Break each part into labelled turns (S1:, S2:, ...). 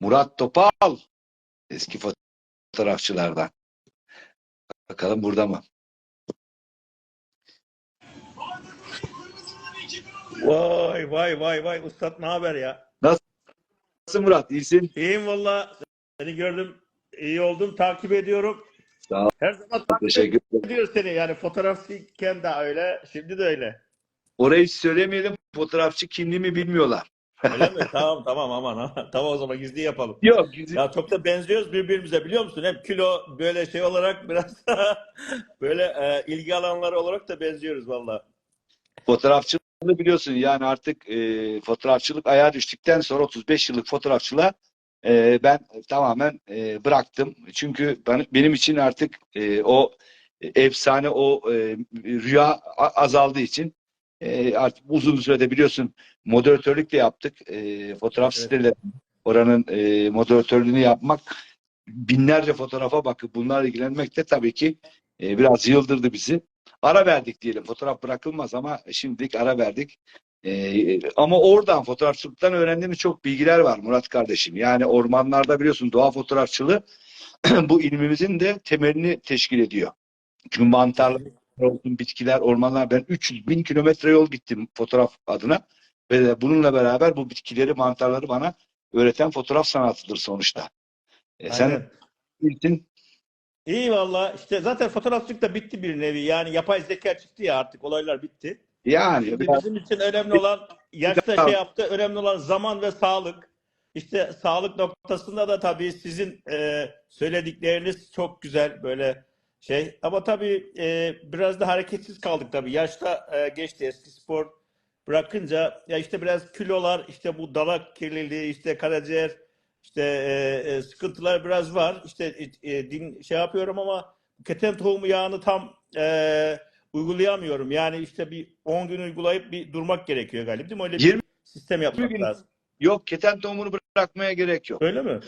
S1: Murat Topal. Eski fotoğrafçılardan. Bakalım burada mı?
S2: Vay vay vay vay Ustad ne haber ya?
S1: Nasılsın Murat? İyisin?
S2: İyiyim valla. Seni gördüm. iyi oldum. Takip ediyorum.
S1: Sağ ol.
S2: Her zaman takip
S1: Teşekkür
S2: ediyoruz seni. Yani fotoğrafçıyken de öyle. Şimdi de öyle.
S1: Orayı söylemeyelim. Fotoğrafçı kimliğimi bilmiyorlar.
S2: Öyle mi? tamam tamam aman aman. Tamam o zaman gizli yapalım.
S1: Yok. Güzel.
S2: Ya çok da benziyoruz birbirimize biliyor musun? Hem kilo böyle şey olarak biraz böyle e, ilgi alanları olarak da benziyoruz valla.
S1: Fotoğrafçılığı biliyorsun yani artık e, fotoğrafçılık ayağa düştükten sonra 35 yıllık fotoğrafçılığa e, ben tamamen e, bıraktım. Çünkü ben, benim için artık e, o efsane o e, rüya azaldığı için e, artık uzun sürede biliyorsun moderatörlük de yaptık. E, fotoğraf
S2: Evet.
S1: siteleri oranın e, moderatörlüğünü yapmak binlerce fotoğrafa bakıp bunlarla ilgilenmek de tabii ki e, biraz yıldırdı bizi ara verdik diyelim. Fotoğraf bırakılmaz ama şimdilik ara verdik. Ee, ama oradan fotoğrafçılıktan öğrendiğimiz çok bilgiler var Murat kardeşim. Yani ormanlarda biliyorsun doğa fotoğrafçılığı bu ilmimizin de temelini teşkil ediyor. Çünkü mantarlar olsun, bitkiler, ormanlar. Ben 300 bin kilometre yol gittim fotoğraf adına. Ve bununla beraber bu bitkileri, mantarları bana öğreten fotoğraf sanatıdır sonuçta. E, sen bilsin
S2: İyi valla. İşte zaten fotoğrafçılık da bitti bir nevi. Yani yapay zeka çıktı ya artık olaylar bitti.
S1: yani
S2: Şimdi
S1: biraz
S2: bizim için önemli olan yaşta şey yaptı. Önemli olan zaman ve sağlık. İşte sağlık noktasında da tabii sizin e, söyledikleriniz çok güzel böyle şey. Ama tabii e, biraz da hareketsiz kaldık tabii. Yaşta e, geçti eski spor bırakınca ya işte biraz kilolar, işte bu dalak kirliliği, işte karaciğer, işte e, e, sıkıntılar biraz var. İşte e, e, din şey yapıyorum ama keten tohumu yağını tam e, uygulayamıyorum. Yani işte bir 10 gün uygulayıp bir durmak gerekiyor galiba değil mi? Öyle bir
S1: 20
S2: sistem yapmak
S1: gün.
S2: lazım.
S1: yok keten tohumunu bırakmaya gerek yok.
S2: Öyle mi?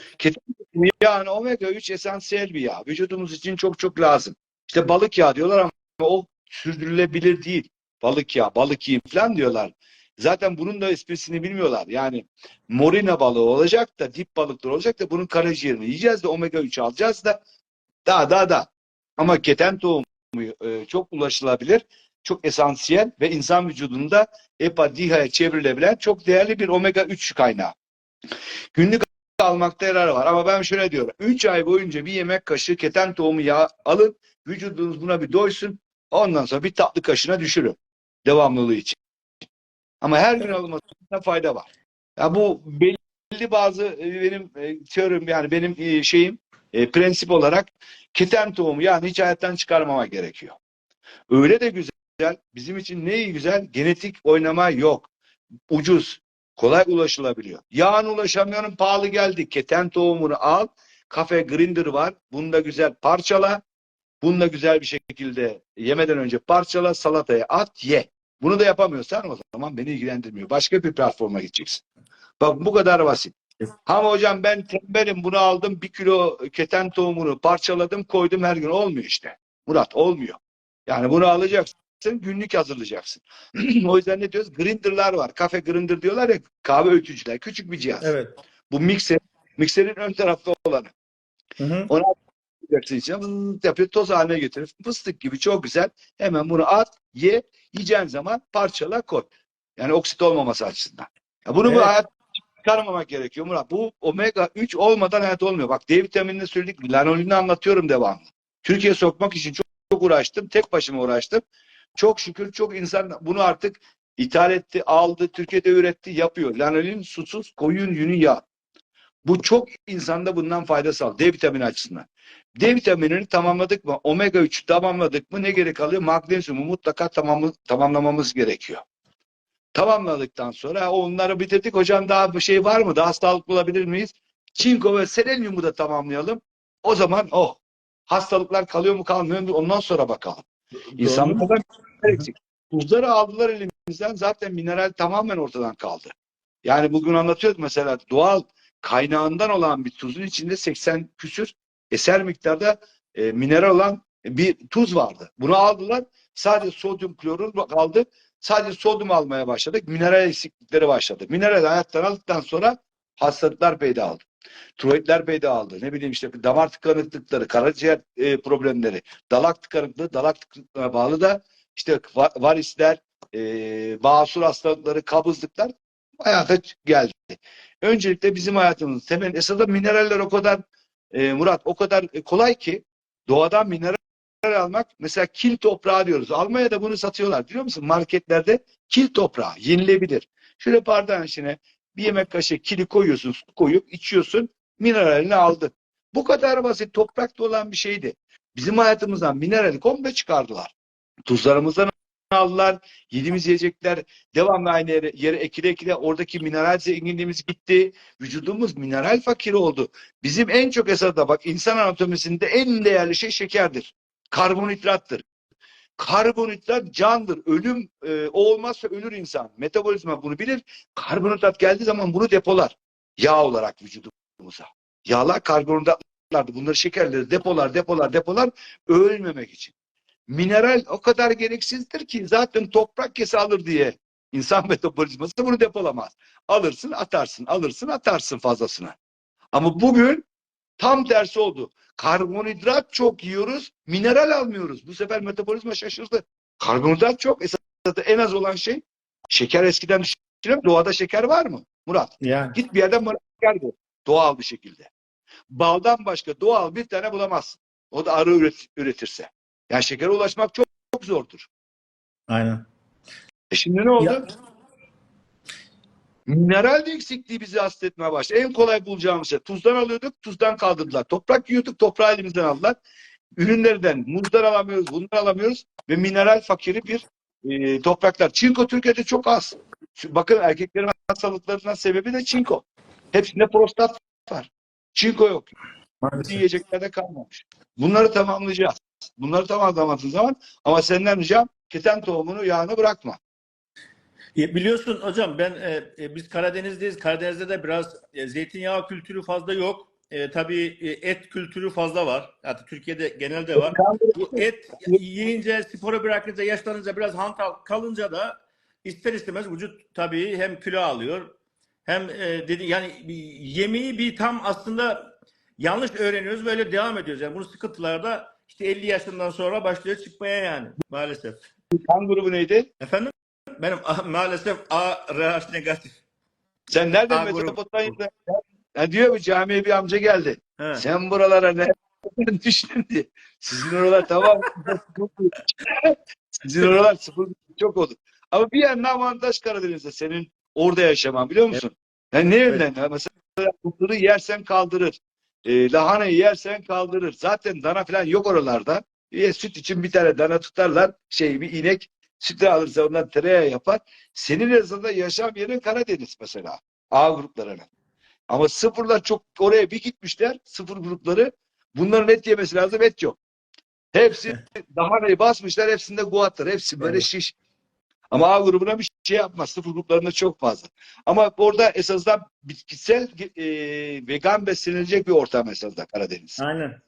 S1: Yani omega 3 esansiyel bir yağ. Vücudumuz için çok çok lazım. İşte balık yağı diyorlar ama o sürdürülebilir değil. Balık yağı, balık yiyin falan diyorlar. Zaten bunun da esprisini bilmiyorlar. Yani morina balığı olacak da dip balıklar olacak da bunun karaciğerini yiyeceğiz de omega 3 alacağız da daha daha da. Ama keten tohumu e, çok ulaşılabilir, çok esansiyel ve insan vücudunda EPA, DİHA'ya çevrilebilen çok değerli bir omega 3 kaynağı. Günlük almakta yarar var. Ama ben şöyle diyorum. 3 ay boyunca bir yemek kaşığı keten tohumu yağı alın. Vücudunuz buna bir doysun. Ondan sonra bir tatlı kaşığına düşürün. Devamlılığı için. Ama her gün alınmasında fayda var. Ya bu belli bazı e, benim e, teorim yani benim e, şeyim e, prensip olarak keten tohumu yani hiç hayattan çıkarmamak gerekiyor. Öyle de güzel. Bizim için ne iyi güzel. Genetik oynama yok. Ucuz. Kolay ulaşılabiliyor. Yağın ulaşamıyorum pahalı geldi. Keten tohumunu al. Kafe grinder var. Bunu da güzel parçala. Bunu da güzel bir şekilde yemeden önce parçala. Salataya at ye. Bunu da yapamıyorsan o zaman beni ilgilendirmiyor. Başka bir platforma gideceksin. Bak bu kadar basit. Ama hocam ben tembelim bunu aldım. Bir kilo keten tohumunu parçaladım koydum her gün. Olmuyor işte. Murat olmuyor. Yani bunu alacaksın günlük hazırlayacaksın. o yüzden ne diyoruz? Grinder'lar var. Kafe grinder diyorlar ya kahve öğütücüler. Küçük bir cihaz.
S2: Evet.
S1: Bu mikser, mikserin ön tarafta olanı.
S2: Hı hı.
S1: Onu atacaksın içine yapıyor toz haline getirir. Fıstık gibi çok güzel. Hemen bunu at, ye. Yiyeceğin zaman parçala koy. Yani oksit olmaması açısından. Ya bunu bu
S2: Evet.
S1: hayat çıkarmamak gerekiyor Murat. Bu omega 3 olmadan hayat olmuyor. Bak D vitaminini söyledik. Lanolini anlatıyorum devamlı. Türkiye sokmak için çok, çok uğraştım. Tek başıma uğraştım. Çok şükür çok insan bunu artık ithal etti, aldı, Türkiye'de üretti, yapıyor. Lanolin susuz koyun yünü yağ. Bu çok insanda bundan fayda sağlıyor. D vitamini açısından. D vitaminini tamamladık mı? Omega 3'ü tamamladık mı? Ne gerek kalıyor? Magnezyumu mutlaka tamamı, tamamlamamız gerekiyor. Tamamladıktan sonra "Ha, onları bitirdik. Hocam daha bir şey var mı? Daha sağlıklı olabilir miyiz? Çinko ve selenyumu da tamamlayalım. O zaman oh hastalıklar kalıyor mu kalmıyor mu? Ondan sonra bakalım. İnsanlardan eksik. Tuzları aldılar elimizden zaten mineral tamamen ortadan kaldı. Yani bugün anlatıyoruz mesela doğal kaynağından olan bir tuzun içinde 80 küsür eser miktarda e, mineral olan bir tuz vardı. Bunu aldılar. Sadece sodyum klorür kaldı. Sadece sodyum almaya başladık. Mineral eksiklikleri başladı. Mineral hayattan aldıktan sonra hastalıklar peyda oldu. Tiroidler peyda aldı. Ne bileyim işte damar tıkanıklıkları, karaciğer e, problemleri, dalak tıkanıklığı, dalak tıkanıklığına bağlı da işte va- varisler, e, basur hastalıkları, kabızlıklar hayata geldi. Öncelikle bizim hayatımız temel esasında mineraller o kadar e, Murat o kadar e, kolay ki doğadan mineral almak mesela kil toprağı diyoruz. Almanya'da bunu satıyorlar biliyor musun? Marketlerde kil toprağı yenilebilir. Şöyle bardağın içine bir yemek kaşığı kili koyuyorsun, su koyup içiyorsun, mineralini aldın. Bu kadar basit toprakta olan bir şeydi. Bizim hayatımızdan minerali komple çıkardılar. Tuzlarımızdan aldılar, yediğimiz yiyecekler devamlı aynı yere, yere ekile ekile oradaki mineral zenginliğimiz gitti. Vücudumuz mineral fakiri oldu. Bizim en çok esasında bak insan anatomisinde en değerli şey şekerdir. Karbonhidrattır. Karbonhidrat candır. Ölüm e, olmazsa ölür insan. Metabolizma bunu bilir. Karbonhidrat geldiği zaman bunu depolar. Yağ olarak vücudumuza. Yağlar karbonhidratlardı. Bunları şekerleri depolar, depolar, depolar ölmemek için. Mineral o kadar gereksizdir ki zaten toprak kese alır diye insan metabolizması bunu depolamaz. Alırsın atarsın, alırsın atarsın fazlasına. Ama bugün tam tersi oldu. Karbonhidrat çok yiyoruz, mineral almıyoruz. Bu sefer metabolizma şaşırdı. Karbonhidrat çok. Esasında en az olan şey şeker eskiden düşünelim. Doğada şeker var mı? Murat.
S2: Yani.
S1: Git bir yerden bana şeker bul. Doğal bir şekilde. Baldan başka doğal bir tane bulamazsın. O da arı üret- üretirse. Yani şekere ulaşmak çok, çok zordur.
S2: Aynen.
S1: E şimdi ne oldu?
S2: Ya-
S1: Mineral de eksikliği bizi hasta etmeye başladı. En kolay bulacağımız şey. Tuzdan alıyorduk, tuzdan kaldırdılar. Toprak yiyorduk, toprağı elimizden aldılar. Ürünlerden muzlar alamıyoruz, bunlar alamıyoruz ve mineral fakiri bir e, topraklar. Çinko Türkiye'de çok az. Şu- bakın erkeklerin hastalıklarından sebebi de çinko. Hepsinde prostat var. Çinko yok.
S2: Maalesef.
S1: Yiyeceklerde kalmamış. Bunları tamamlayacağız. Bunları tamamlamadığın zaman ama senden ricam keten tohumunu yağını bırakma.
S2: Biliyorsun hocam ben e, e, biz Karadeniz'deyiz. Karadeniz'de de biraz e, zeytinyağı kültürü fazla yok. E, tabii e, et kültürü fazla var. Hatta Türkiye'de genelde var. Bu et yiyince, spora bırakınca, yaşlanınca biraz hantal kalınca da ister istemez vücut tabii hem kilo alıyor hem e, dedi yani yemeği bir tam aslında yanlış öğreniyoruz böyle devam ediyoruz. Yani bunun sıkıntıları da işte 50 yaşından sonra başlıyor çıkmaya yani maalesef.
S1: Kan grubu neydi?
S2: Efendim? Benim ah, maalesef A RH negatif.
S1: Sen nereden. Mezopotamya'da? Ya diyor bu camiye bir amca geldi.
S2: He.
S1: Sen buralara ne düştün diye. Sizin oralar tamam. Sizin oralar sıfır çok olur. Ama bir yandan avantaj Karadeniz'de senin orada yaşaman biliyor musun? Yani ne yönden? Ya Mesela kutları yersen kaldırır. E, lahanayı yersen kaldırır. Zaten dana falan yok oralarda. E, süt için bir tane dana tutarlar. Şey bir inek sütü alırsa ondan tereyağı yapar. Senin yazında yaşam yerin Karadeniz mesela. A gruplarının. Ama sıfırlar çok oraya bir gitmişler. Sıfır grupları. Bunların et yemesi lazım. Et yok. Hepsi dahanayı basmışlar. Hepsinde guatlar. Hepsi böyle
S2: Evet.
S1: şiş. Ama A grubuna bir şey yapmaz. Sıfır gruplarında çok fazla. Ama orada esasında bitkisel e, vegan beslenilecek bir ortam esasında Karadeniz.
S2: Aynen.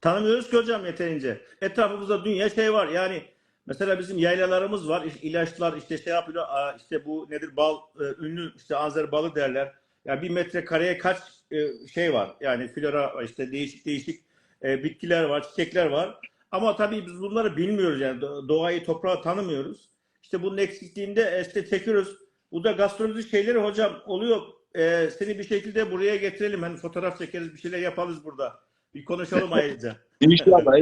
S2: Tanımıyoruz ki hocam yeterince. Etrafımızda dünya şey var. Yani mesela bizim yaylalarımız var. İlaçlar işte şey yapıyor. aa, işte bu nedir bal e, ünlü işte Anzer balı derler. Yani bir metrekareye kaç e, şey var. Yani flora işte değişik değişik e, bitkiler var, çiçekler var. Ama tabii biz bunları bilmiyoruz yani Do- doğayı, toprağı tanımıyoruz. İşte bunun eksikliğinde işte çekiyoruz. Bu da gastronomi şeyleri hocam oluyor. E, seni bir şekilde buraya getirelim. Hani fotoğraf çekeriz, bir şeyler yaparız burada. Bir konuşalım ayrıca.
S1: İnşallah.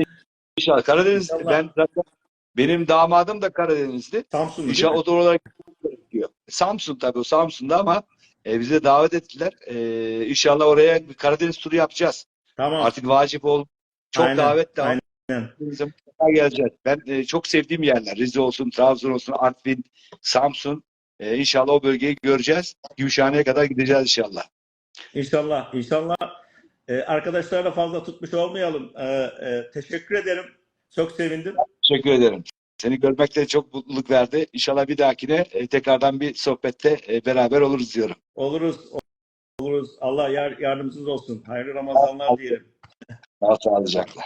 S1: İnşallah. Karadeniz
S2: İnşallah.
S1: ben zaten benim damadım da Karadenizli.
S2: Samsun
S1: İnşallah o da olarak gerekiyor. Samsun tabii o Samsun'da ama e, bize davet ettiler. E, inşallah oraya bir Karadeniz turu yapacağız.
S2: Tamam.
S1: Artık vacip oldu. Çok
S2: Aynen,
S1: davet de
S2: aynen.
S1: Mutlaka geleceğiz. Ben e, çok sevdiğim yerler. Rize olsun, Trabzon olsun, Artvin, Samsun. E, inşallah o bölgeyi göreceğiz. Gümüşhane'ye kadar gideceğiz inşallah.
S2: İnşallah. İnşallah. Ee, arkadaşlarla fazla tutmuş olmayalım. Ee, e, teşekkür ederim. Çok sevindim.
S1: Teşekkür ederim. Seni görmek de çok mutluluk verdi. İnşallah bir dahakine e, tekrardan bir sohbette e, beraber oluruz diyorum.
S2: Oluruz. Oluruz. Allah yar, yardımcınız olsun. Hayırlı Ramazanlar diyelim.
S1: Daha sağlıcakla.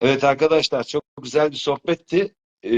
S1: Evet arkadaşlar çok güzel bir sohbetti. Ee,